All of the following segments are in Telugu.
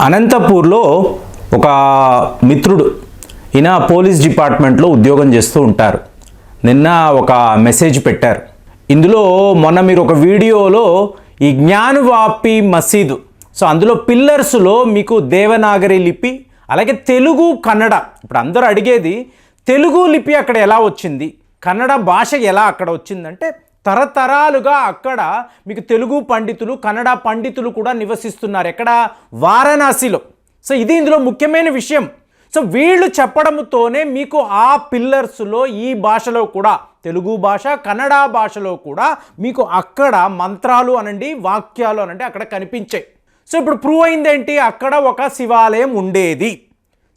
అనంతపూర్లో ఒక మిత్రుడు ఈయన పోలీస్ డిపార్ట్మెంట్లో ఉద్యోగం చేస్తూ ఉంటారు. నిన్న ఒక మెసేజ్ పెట్టారు. ఇందులో మొన్న మీరు ఒక వీడియోలో ఈ జ్ఞానవాపి మసీదు సో అందులో పిల్లర్స్లో మీకు దేవనాగరి లిపి అలాగే తెలుగు కన్నడ ఇప్పుడు అందరూ అడిగేది తెలుగు లిపి అక్కడ ఎలా వచ్చింది కన్నడ భాష ఎలా అక్కడ వచ్చిందంటే తరతరాలుగా అక్కడ మీకు తెలుగు పండితులు కన్నడ పండితులు కూడా నివసిస్తున్నారు. ఎక్కడ? వారణాసిలో. సో ఇది ఇందులో ముఖ్యమైన విషయం. సో వీళ్ళు చెప్పడంతోనే మీకు ఆ పిల్లర్స్లో ఈ భాషలో కూడా తెలుగు భాష కన్నడ భాషలో కూడా మీకు అక్కడ మంత్రాలు అనండి వాక్యాలు అనండి అక్కడ కనిపించాయి. సో ఇప్పుడు ప్రూవ్ అయింది ఏంటి అక్కడ ఒక శివాలయం ఉండేది.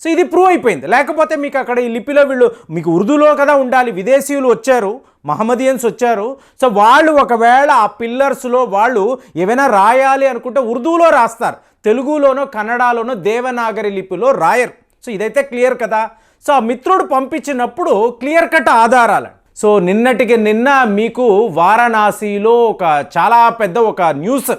సో ఇది ప్రూవ్ అయిపోయింది. లేకపోతే మీకు అక్కడ ఈ లిపిలో వీళ్ళు మీకు ఉర్దూలో కదా ఉండాలి విదేశీయులు వచ్చారు మహమ్మదియన్స్ వచ్చారు. సో వాళ్ళు ఒకవేళ ఆ పిల్లర్స్లో వాళ్ళు ఏమైనా రాయాలి అనుకుంటే ఉర్దూలో రాస్తారు. తెలుగులోనో కన్నడలోనో దేవనాగరి లిపిలో రాయరు. సో ఇదైతే క్లియర్ కదా. సో ఆ మిత్రుడు పంపించినప్పుడు క్లియర్ కట్ ఆధారాలు. సో నిన్నటికి నిన్న మీకు వారణాసిలో ఒక చాలా పెద్ద ఒక న్యూస్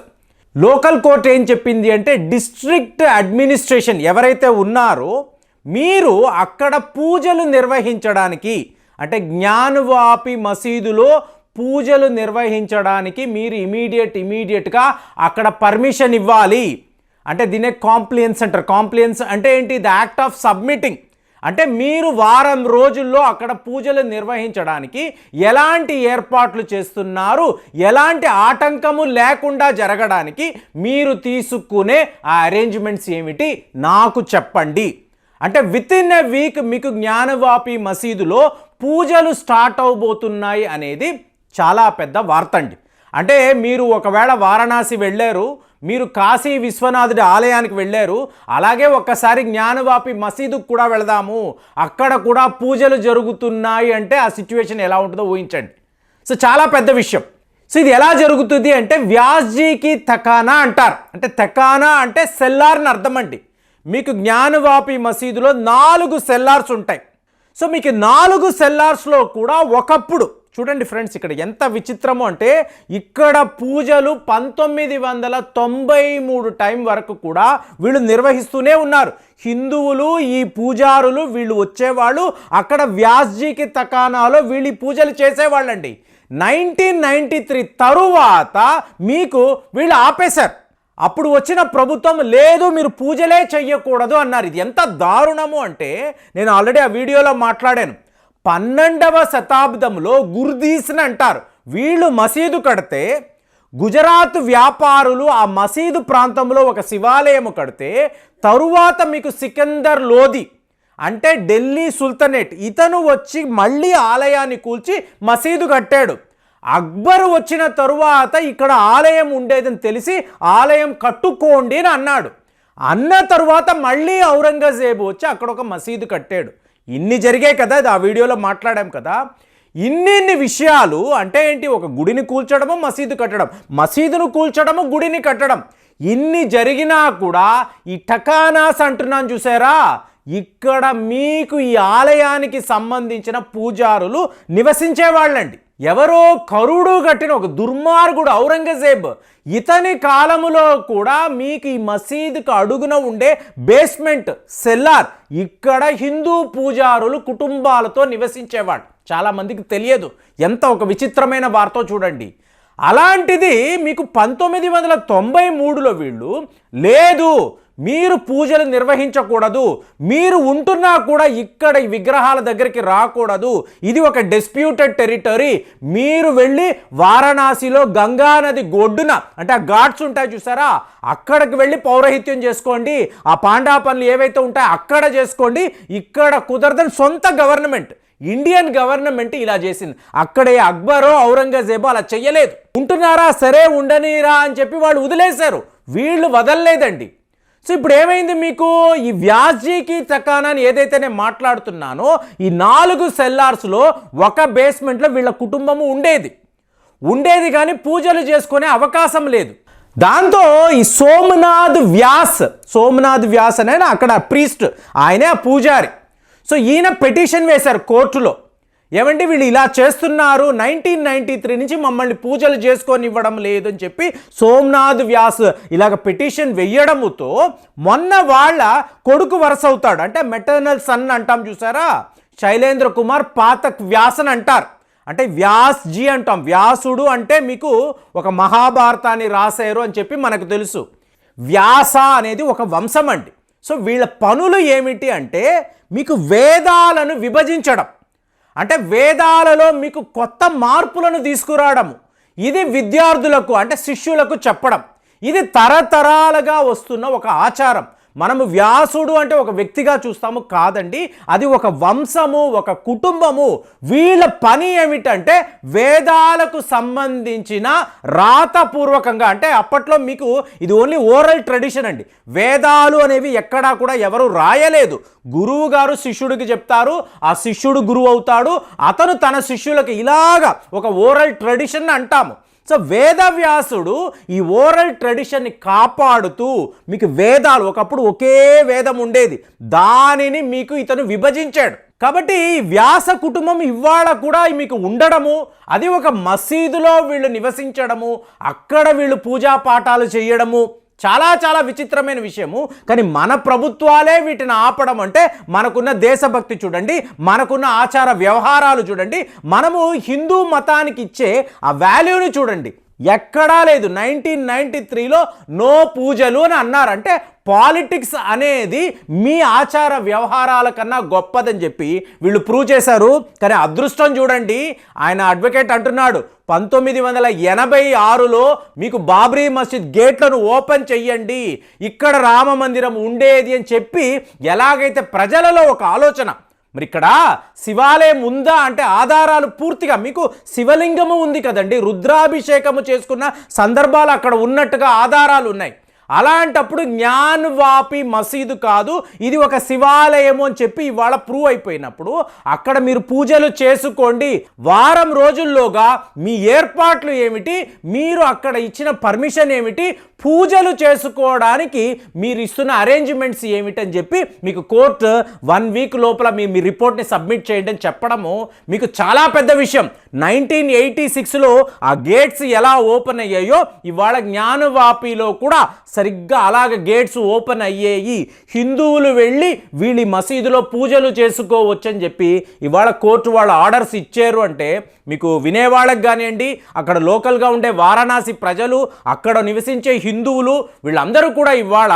లోకల్ కోర్ట్ ఏం చెప్పింది అంటే డిస్ట్రిక్ట్ అడ్మినిస్ట్రేషన్ ఎవరైతే ఉన్నారో మీరు అక్కడ పూజలు నిర్వహించడానికి అంటే జ్ఞానవాపి మసీదులో పూజలు నిర్వహించడానికి మీరు ఇమీడియట్ ఇమీడియట్గా అక్కడ పర్మిషన్ ఇవ్వాలి. అంటే దీనే కాంప్లియన్స్ అంటారు. కాంప్లియన్స్ అంటే ఏంటి? ద యాక్ట్ ఆఫ్ సబ్మిటింగ్ అంటే మీరు వారం రోజుల్లో అక్కడ పూజలు నిర్వహించడానికి ఎలాంటి ఏర్పాట్లు చేస్తున్నారు? ఎలాంటి ఆటంకము లేకుండా జరగడానికి మీరు తీసుకునే ఆ అరేంజ్మెంట్స్ ఏమిటి? నాకు చెప్పండి. అంటే విత్ ఇన్ ఎ వీక్ మీకు జ్ఞానవాపి మసీదులో పూజలు స్టార్ట్ అవబోతున్నాయి అనేది చాలా పెద్ద వార్త అండి అంటే మీరు ఒకవేళ వారణాసి వెళ్ళారు మీరు కాశీ విశ్వనాథుడి ఆలయానికి వెళ్ళారు. అలాగే ఒక్కసారి జ్ఞానవాపి మసీదుకు కూడా వెళదాము. అక్కడ కూడా పూజలు జరుగుతున్నాయి అంటే ఆ సిచ్యువేషన్ ఎలా ఉంటుందో ఊహించండి. సో చాలా పెద్ద విషయం. సో ఇది ఎలా జరుగుతుంది అంటే వ్యాస్జీకి తకానా అంటారు. అంటే తకానా అంటే సెల్లార్ని అర్థం అండి. మీకు జ్ఞానవాపి మసీదులో నాలుగు సెల్లార్స్ ఉంటాయి. సో మీకు నాలుగు సెల్లార్స్లో కూడా ఒకప్పుడు చూడండి ఫ్రెండ్స్ ఇక్కడ ఎంత విచిత్రము అంటే ఇక్కడ పూజలు పంతొమ్మిది వందల తొంభై మూడు టైం వరకు కూడా వీళ్ళు నిర్వహిస్తూనే ఉన్నారు. హిందువులు ఈ పూజారులు వీళ్ళు వచ్చేవాళ్ళు అక్కడ వ్యాస్జీకి తకానాలో వీళ్ళు పూజలు చేసేవాళ్ళండి. నైన్టీన్ నైంటీ త్రీ తరువాత మీకు వీళ్ళు ఆపేశారు. అప్పుడు వచ్చిన ప్రభుత్వం లేదు మీరు పూజలే చెయ్యకూడదు అన్నారు. ఇది ఎంత దారుణము అంటే నేను ఆల్రెడీ ఆ వీడియోలో మాట్లాడాను. పన్నెండవ శతాబ్దంలో గుర్దీస్ని అంటారు. వీళ్ళు మసీదు కడితే గుజరాత్ వ్యాపారులు ఆ మసీదు ప్రాంతంలో ఒక శివాలయం కడితే తరువాత మీకు సికందర్ లోది అంటే ఢిల్లీ సుల్తనేట్. ఇతను వచ్చి మళ్ళీ ఆలయాన్ని కూల్చి మసీదు కట్టాడు. అక్బర్ వచ్చిన తరువాత ఇక్కడ ఆలయం ఉండేదని తెలిసి ఆలయం కట్టుకోండి అని అన్నాడు. అన్న తరువాత మళ్ళీ ఔరంగజేబు వచ్చి అక్కడ ఒక మసీదు కట్టాడు. ఇన్ని జరిగాయి కదా ఇది ఆ వీడియోలో మాట్లాడాం కదా. ఇన్నిన్ని విషయాలు అంటే ఏంటి? ఒక గుడిని కూల్చడము మసీదు కట్టడం. మసీదును కూల్చడము గుడిని కట్టడం. ఇన్ని జరిగినా కూడా ఈ టకానాస్ అంటున్నాను చూసారా? ఇక్కడ మీకు ఈ ఆలయానికి సంబంధించిన పూజారులు నివసించేవాళ్ళండి. ఎవరో కరుడు కట్టిన ఒక దుర్మార్గుడు ఔరంగజేబ్ ఇతని కాలములో కూడా మీకు ఈ మసీదుకు అడుగున ఉండే బేస్మెంట్ సెల్లార్ ఇక్కడ హిందూ పూజారులు కుటుంబాలతో నివసించేవాడు. చాలామందికి తెలియదు. ఎంత ఒక విచిత్రమైన వార్త చూడండి. అలాంటిది మీకు పంతొమ్మిది వందల తొంభై మూడులో వీళ్ళు లేదు మీరు పూజలు నిర్వహించకూడదు మీరు ఉంటున్నా కూడా ఇక్కడ ఈ విగ్రహాల దగ్గరికి రాకూడదు. ఇది ఒక డిస్ప్యూటెడ్ టెరిటరీ మీరు వెళ్ళి వారణాసిలో గంగా నది గొడ్డున అంటే ఆ ఘాట్స్ ఉంటాయి చూసారా? అక్కడికి వెళ్ళి పౌరహిత్యం చేసుకోండి. ఆ పాండా పనులు ఏవైతే ఉంటాయో అక్కడ చేసుకోండి. ఇక్కడ కుదరదని సొంత గవర్నమెంట్ ఇండియన్ గవర్నమెంట్ ఇలా చేసింది. అక్కడే అక్బరో ఔరంగజేబో అలా చెయ్యలేదు. ఉంటున్నారా? సరే ఉండనీరా అని చెప్పి వాళ్ళు వదిలేశారు. వీళ్ళు వదలలేదండి. సో ఇప్పుడు ఏమైంది మీకు? ఈ వ్యాస్జీకి చక్కానని ఏదైతే నేను మాట్లాడుతున్నానో ఈ నాలుగు సెల్లార్స్లో ఒక బేస్మెంట్లో వీళ్ళ కుటుంబము ఉండేది. ఉండేది కానీ పూజలు చేసుకునే అవకాశం లేదు. దాంతో ఈ సోమనాథ్ వ్యాస్ సోమనాథ్ వ్యాస్ అనే అక్కడ ప్రీస్ట్ ఆయనే ఆ పూజారి. సో ఈయన పిటిషన్ వేశారు కోర్టులో. ఏమంటే వీళ్ళు ఇలా చేస్తున్నారు? నైన్టీన్ నైన్టీ త్రీ నుంచి మమ్మల్ని పూజలు చేసుకొని ఇవ్వడం లేదని చెప్పి సోమనాథ్ వ్యాస్ ఇలాగ పిటిషన్ వెయ్యడముతో మొన్న వాళ్ళ కొడుకు వరుస అవుతాడు అంటే మెటర్నల్ సన్ అంటాం చూసారా? శైలేంద్ర కుమార్ పాతక్ వ్యాసన్ అంటారు. అంటే వ్యాస్ జీ అంటాం. వ్యాసుడు అంటే మీకు ఒక మహాభారతాన్ని రాశారు అని చెప్పి మనకు తెలుసు. వ్యాస అనేది ఒక వంశం అండి సో వీళ్ళ పనులు ఏమిటి అంటే మీకు వేదాలను విభజించడం. అంటే వేదాలలో మీకు కొత్త మార్పులను తీసుకురావడము. ఇది విద్యార్థులకు అంటే శిష్యులకు చెప్పడం. ఇది తరతరాలుగా వస్తున్న ఒక ఆచారం. మనము వ్యాసుడు అంటే ఒక వ్యక్తిగా చూస్తాము కాదండి. అది ఒక వంశము ఒక కుటుంబము. వీళ్ళ పని ఏమిటంటే వేదాలకు సంబంధించిన రాతపూర్వకంగా అంటే అప్పట్లో మీకు ఇది ఓన్లీ ఓరల్ ట్రెడిషన్ అండి. వేదాలు అనేవి ఎక్కడా కూడా ఎవరు రాయలేదు. గురువు గారు శిష్యుడికి చెప్తారు ఆ శిష్యుడు గురువు అవుతాడు. అతను తన శిష్యులకు ఇలాగా ఒక ఓరల్ ట్రెడిషన్ అంటాము. సో వేదవ్యాసుడు ఈ ఓరల్ ట్రెడిషన్ని కాపాడుతూ మీకు వేదాలు ఒకప్పుడు ఒకే వేదం ఉండేది. దానిని మీకు ఇతను విభజించాడు. కాబట్టి ఈ వ్యాస కుటుంబం ఇవాళ కూడా మీకు ఉండడము అది ఒక మసీదులో వీళ్ళు నివసించడము అక్కడ వీళ్ళు పూజా పాఠాలు చేయడము చాలా చాలా విచిత్రమైన విషయము. కానీ మన ప్రభుత్వాలే వీటిని ఆపడం అంటే మనకున్న దేశభక్తి చూడండి మనకున్న ఆచార వ్యవహారాలు చూడండి మనము హిందూ మతానికి ఇచ్చే ఆ వాల్యూని చూడండి. ఎక్కడా లేదు. నైన్టీన్ నైన్టీ త్రీలో నో పూజలు అని అన్నారంటే పాలిటిక్స్ అనేది మీ ఆచార వ్యవహారాల కన్నా గొప్పదని చెప్పి వీళ్ళు ప్రూవ్ చేశారు. కానీ అదృష్టం చూడండి. ఆయన అడ్వకేట్ అంటున్నాడు పంతొమ్మిది వందల ఎనభై ఆరులో మీకు బాబ్రీ మసీద్ గేట్లను ఓపెన్ చెయ్యండి. ఇక్కడ రామ మందిరం ఉండేది అని చెప్పి ఎలాగైతే ప్రజలలో ఒక ఆలోచన మరి ఇక్కడ శివాలయం ఉందా అంటే ఆధారాలు పూర్తిగా మీకు శివలింగము ఉంది కదండి రుద్రాభిషేకము చేసుకున్న సందర్భాలు అక్కడ ఉన్నట్టుగా ఆధారాలు ఉన్నాయి. అలాంటప్పుడు జ్ఞాన్వాపి మసీదు కాదు ఇది ఒక శివాలయము అని చెప్పి ఇవాళ ప్రూవ్ అయిపోయినప్పుడు అక్కడ మీరు పూజలు చేసుకోండి. వారం రోజుల్లోగా మీ ఏర్పాట్లు ఏమిటి? మీరు అక్కడ ఇచ్చిన పర్మిషన్ ఏమిటి? పూజలు చేసుకోవడానికి మీరు ఇస్తున్న అరేంజ్మెంట్స్ ఏమిటని చెప్పి మీకు కోర్టు వన్ వీక్ లోపల మీ మీ రిపోర్ట్ని సబ్మిట్ చేయండి అని చెప్పడము మీకు చాలా పెద్ద విషయం. నైన్టీన్ ఎయిటీ సిక్స్లో ఆ గేట్స్ ఎలా ఓపెన్ అయ్యాయో ఇవాళ జ్ఞానవాపిలో కూడా సరిగ్గా అలాగ గేట్స్ ఓపెన్ అయ్యేయి హిందువులు వెళ్ళి వీళ్ళ మసీదులో పూజలు చేసుకోవచ్చని చెప్పి ఇవాళ కోర్టు వాళ్ళ ఆర్డర్స్ ఇచ్చారు అంటే మీకు వినేవాళ్ళకి కానివ్వండి అక్కడ లోకల్గా ఉండే వారణాసి ప్రజలు అక్కడ నివసించే హిందువులు వీళ్ళందరూ కూడా ఇవాళ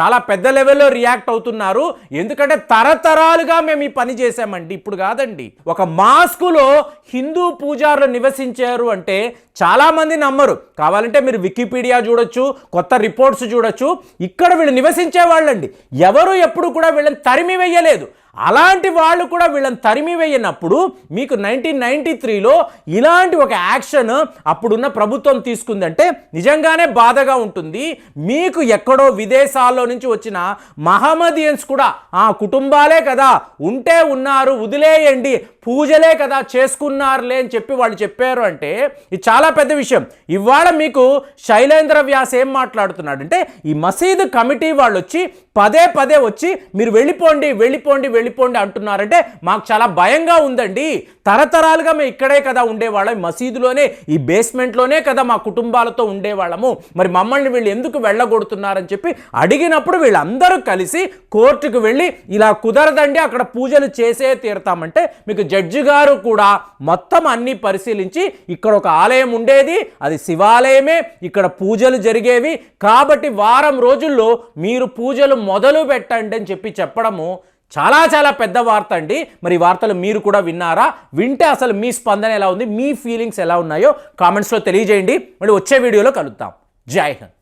చాలా పెద్ద లెవెల్లో రియాక్ట్ అవుతున్నారు. ఎందుకంటే తరతరాలుగా మేము ఈ పని చేశామండి. ఇప్పుడు కాదండి. ఒక మాస్కులో హిందూ పూజారులు నివసించారు అంటే చాలామంది నమ్మరు. కావాలంటే మీరు వికీపీడియా చూడొచ్చు కొత్త రిపోర్ట్స్ చూడొచ్చు. ఇక్కడ వీళ్ళు నివసించే వాళ్ళండి. ఎవరు ఎప్పుడు కూడా వీళ్ళని తరిమి వేయలేదు. అలాంటి వాళ్ళు కూడా వీళ్ళని తరిమి వేయనప్పుడు మీకు నైన్టీన్ నైన్టీ త్రీలో ఇలాంటి ఒక యాక్షన్ అప్పుడున్న ప్రభుత్వం తీసుకుందంటే నిజంగానే బాధగా ఉంటుంది. మీకు ఎక్కడో విదేశాల్లో నుంచి వచ్చిన మహమ్మదియన్స్ కూడా ఆ కుటుంబాలే కదా ఉంటే ఉన్నారు వదిలేయండి పూజలే కదా చేసుకున్నారులే అని చెప్పి వాళ్ళు చెప్పారు అంటే ఇది చాలా పెద్ద విషయం. ఇవాళ మీకు శైలేంద్ర వ్యాస్ ఏం మాట్లాడుతున్నాడు అంటే ఈ మసీదు కమిటీ వాళ్ళు వచ్చి పదే పదే వచ్చి మీరు వెళ్ళిపోండి వెళ్ళిపోండి వెళ్ళిపోండి అంటున్నారంటే మాకు చాలా భయంగా ఉందండి. తరతరాలుగా మేము ఇక్కడే కదా ఉండేవాళ్ళం మసీదులోనే ఈ బేస్మెంట్లోనే కదా మా కుటుంబాలతో ఉండేవాళ్ళము. మరి మమ్మల్ని వీళ్ళు ఎందుకు వెళ్ళగొడుతున్నారని చెప్పి అడిగినప్పుడు వీళ్ళందరూ కలిసి కోర్టుకు వెళ్ళి ఇలా కుదరదండి అక్కడ పూజలు చేసే తీరుతామంటే మీకు జడ్జి గారు కూడా మొత్తం అన్ని పరిశీలించి ఇక్కడ ఒక ఆలయం ఉండేది అది శివాలయమే ఇక్కడ పూజలు జరిగేవి. కాబట్టి వారం రోజుల్లో మీరు పూజలు మొదలు పెట్టండి అని చెప్పి చెప్పడము చాలా చాలా పెద్ద వార్త అండి. మరి వార్తలు మీరు కూడా విన్నారా? వింటే అసలు మీ స్పందన ఎలా ఉంది? మీ ఫీలింగ్స్ ఎలా ఉన్నాయో కామెంట్స్లో తెలియజేయండి. మళ్ళీ వచ్చే వీడియోలో కలుద్దాం. జై హింద్.